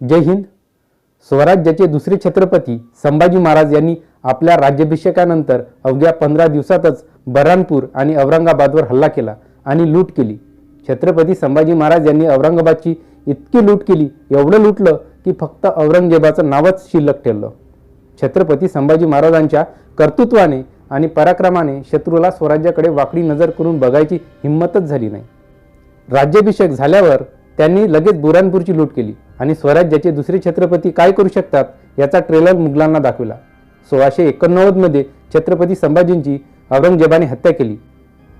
जय हिंद. स्वराज्याचे दुसरे छत्रपती संभाजी महाराज यांनी आपल्या राज्याभिषेकानंतर अवघ्या पंधरा दिवसातच बऱ्हाणपूर आणि औरंगाबादवर हल्ला केला आणि लूट केली. छत्रपती संभाजी महाराज यांनी औरंगाबादची इतकी लूट केली एवढं लुटलं की फक्त औरंगजेबाचं नावच शिल्लक ठेवलं. छत्रपती संभाजी महाराजांच्या कर्तृत्वाने आणि पराक्रमाने शत्रूला स्वराज्याकडे वाकडी नजर करून बघायची हिंमतच झाली नाही. राज्याभिषेक झाल्यावर त्यांनी लगेच बुरानपूरची लूट केली. आणि स्वराज्याचे दुसरे छत्रपती काय करू शकतात याचा ट्रेलर मुघलांना दाखविला. सोळाशे एकोणनव्वदमध्ये छत्रपती संभाजींची औरंगजेबाने हत्या केली.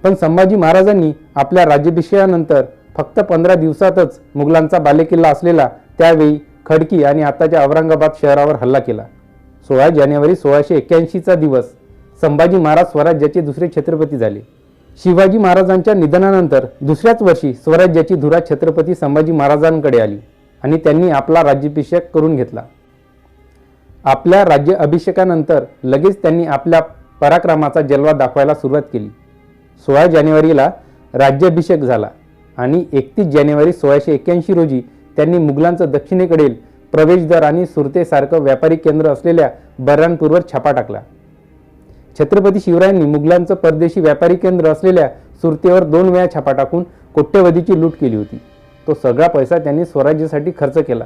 पण संभाजी महाराजांनी आपल्या राज्याभिषेकानंतर फक्त पंधरा दिवसातच मुघलांचा बालेकिल्ला असलेला त्यावेळी खडकी आणि आताच्या औरंगाबाद शहरावर हल्ला केला. सोळा जानेवारी सोळाशे एक्क्याऐंशीचा दिवस संभाजी महाराज स्वराज्याचे दुसरे छत्रपती झाले. शिवाजी महाराजांच्या निधनानंतर दुसऱ्याच वर्षी स्वराज्याची धुरा छत्रपती संभाजी महाराजांकडे आली आणि त्यांनी आपला राज्याभिषेक करून घेतला. आपल्या राज्य अभिषेकानंतर लगेच त्यांनी आपल्या पराक्रमाचा जलवा दाखवायला सुरुवात केली. सोळा जानेवारीला राज्याभिषेक झाला आणि एकतीस जानेवारी सोळाशे एक्क्याऐंशी रोजी त्यांनी मुघलांचं दक्षिणेकडील प्रवेशद्वार आणि सुरतेसारखं व्यापारी केंद्र असलेल्या बऱ्हाणपूरवर छापा टाकला. छत्रपती शिवरायांनी मुघलांचं परदेशी व्यापारी केंद्र असलेल्या सुरतेवर दोन वेळा छापा टाकून कोट्यवधीची लूट केली होती. तो सगळा पैसा त्यांनी स्वराज्यासाठी खर्च केला.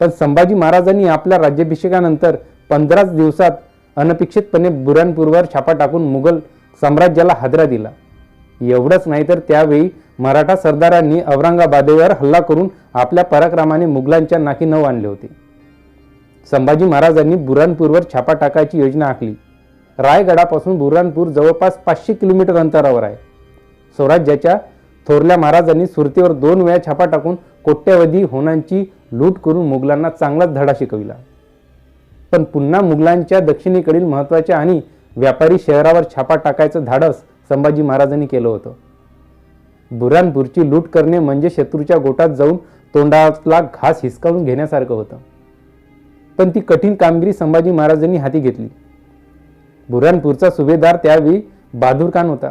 पण संभाजी महाराजांनी आपल्या राज्याभिषेकानंतर पंधराच दिवसात अनपेक्षितपणे बुऱ्हाणपूरवर छापा टाकून मुघल साम्राज्याला हादरा दिला. एवढंच नाही तर त्यावेळी मराठा सरदारांनी औरंगाबादेवर हल्ला करून आपल्या पराक्रमाने मुघलांच्या नाकी नऊ आणले होते. संभाजी महाराजांनी बुऱ्हाणपूरवर छापा टाकायची योजना आखली. रायगडापासून बुरानपूर जवळपास पाचशे किलोमीटर अंतरावर आहे. स्वराज्याच्या थोरल्या महाराजांनी सुरतेवर दोन वेळा छापा टाकून कोट्यवधी होणांची लूट करून मुघलांना चांगलाच धडा शिकविला. पण पुन्हा मुघलांच्या दक्षिणेकडील महत्त्वाच्या आणि व्यापारी शहरावर छापा टाकायचं धाडस संभाजी महाराजांनी केलं होतं. बुरानपूरची लूट करणे म्हणजे शत्रूच्या गोटात जाऊन तोंडातला घास हिसकावून घेण्यासारखं होतं. पण ती कठीण कामगिरी संभाजी महाराजांनी हाती घेतली. बुऱ्हाणपूरचा सुभेदार त्यावेळी बहादूर खान होता.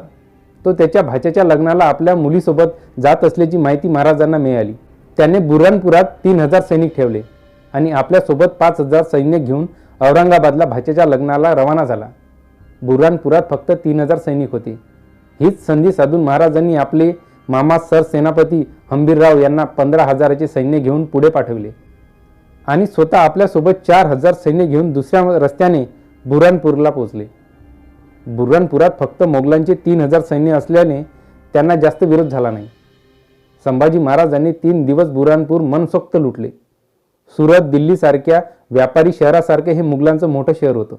तो त्याच्या भाच्याच्या लग्नाला आपल्या मुलीसोबत जात असल्याची माहिती महाराजांना मिळाली. त्याने बुऱ्हाणपुरात तीन हजार सैनिक ठेवले आणि आपल्यासोबत पाच हजार सैन्य घेऊन औरंगाबादला भाच्याच्या लग्नाला रवाना झाला. बुऱ्हाणपुरात फक्त तीन हजार सैनिक होते. हीच संधी साधून महाराजांनी आपले मामा सर सेनापती हंबीरराव यांना पंधरा हजाराचे सैन्य घेऊन पुढे पाठवले. आणि स्वतः आपल्यासोबत चार हजार सैन्य घेऊन दुसऱ्या रस्त्याने बुऱ्हाणपूरला पोहोचले. बुऱ्हाणपुरात फक्त मोगलांचे तीन हजार सैन्य असल्याने त्यांना जास्त विरोध झाला नाही. संभाजी महाराजांनी तीन दिवस बुऱ्हाणपूर मनसोक्त लुटले. सुरत दिल्लीसारख्या व्यापारी शहरासारखे हे मुघलांचं मोठं शहर होतं.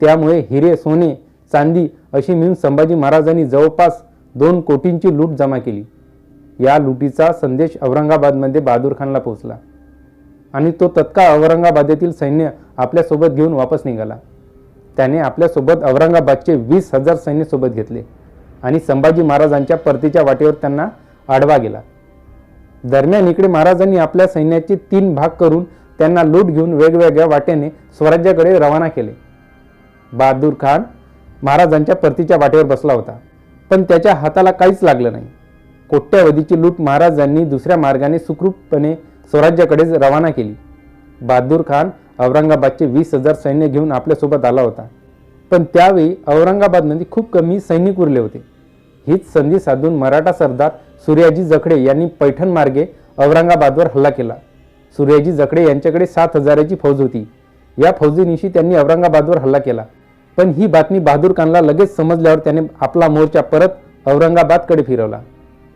त्यामुळे हिरे सोने चांदी अशी मिळून संभाजी महाराजांनी जवळपास दोन कोटींची लूट जमा केली. या लुटीचा संदेश औरंगाबादमध्ये बहादूर खानला पोहोचला आणि तो तत्काळ औरंगाबादेतील सैन्य आपल्यासोबत घेऊन वापस निघाला. त्याने आपल्यासोबत औरंगाबादचे वीस हजार सैन्य सोबत घेतले आणि संभाजी महाराजांच्या परतीच्या वाटेवर त्यांना आडवा गेला. दरम्यान इकडे महाराजांनी आपल्या सैन्याचे तीन भाग करून त्यांना लूट घेऊन वेगवेगळ्या वाटेने स्वराज्याकडे रवाना केले. बहादूर खान महाराजांच्या परतीच्या वाटेवर बसला होता पण त्याच्या हाताला काहीच लागलं नाही. कोट्यवधीची लूट महाराजांनी दुसऱ्या मार्गाने सुखरूपपणे स्वराज्याकडे रवाना केली. बहादूर खान औरंगाबादचे वीस हजार सैन्य घेऊन आपल्यासोबत आला होता. पण त्यावेळी औरंगाबादमध्ये खूप कमी सैनिक उरले होते. हीच संधी साधून मराठा सरदार सूर्याजी जखडे यांनी पैठण मार्गे औरंगाबादवर हल्ला केला. सूर्याजी जखडे यांच्याकडे सात हजाराची फौज होती. या फौजेनिशी त्यांनी औरंगाबादवर हल्ला केला. पण ही बातमी बहादूर खानला लगेच समजल्यावर त्याने आपला मोर्चा परत औरंगाबादकडे फिरवला.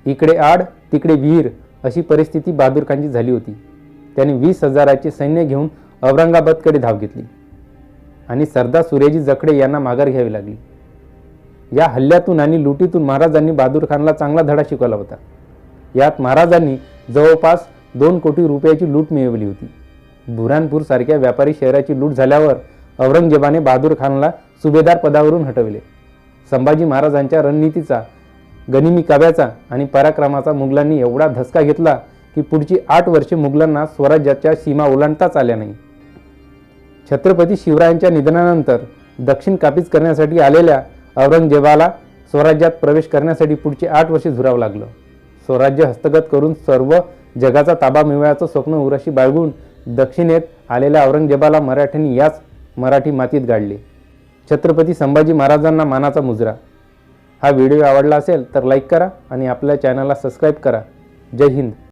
इकडे आड तिकडे विहीर अशी परिस्थिती बहादूर खानची झाली होती. त्याने वीस हजाराचे सैन्य घेऊन औरंगाबादकडे धाव घेतली. आणि सरदार सुरेजी जखडे यांना माघार घ्यावी लागली. या हल्ल्यातून आणि लुटीतून महाराजांनी बहादूर खानला चांगला धडा शिकवला होता. यात महाराजांनी जवळपास दोन कोटी रुपयाची लूट मिळवली होती. बुऱ्हाणपूर सारख्या व्यापारी शहराची लूट झाल्यावर औरंगजेबाने बहादूर खानला सुभेदार पदावरून हटवले. संभाजी महाराजांच्या रणनीतीचा गनिमी काव्याचा आणि पराक्रमाचा मुघलांनी एवढा धसका घेतला की पुढची आठ वर्षे मुघलांना स्वराज्याच्या सीमा ओलांडताच आल्या नाही छत्रपती शिवरायांच्या निधनानंतर दक्षिण कापीज करण्यासाठी आलेल्या औरंगजेबाला स्वराज्यात प्रवेश करण्यासाठी पुढचे आठ वर्षे झुरावं लागलं. स्वराज्य हस्तगत करून सर्व जगाचा ताबा मिळवायचं स्वप्न उराशी बाळगून दक्षिणेत आलेल्या औरंगजेबाला मराठ्यांनी याच मराठी मातीत गाडले. छत्रपती संभाजी महाराजांना मानाचा मुजरा. हा व्हिडिओ आवडला असेल तर लाईक करा आणि आपल्या चॅनलला सबस्क्राईब करा. जय हिंद.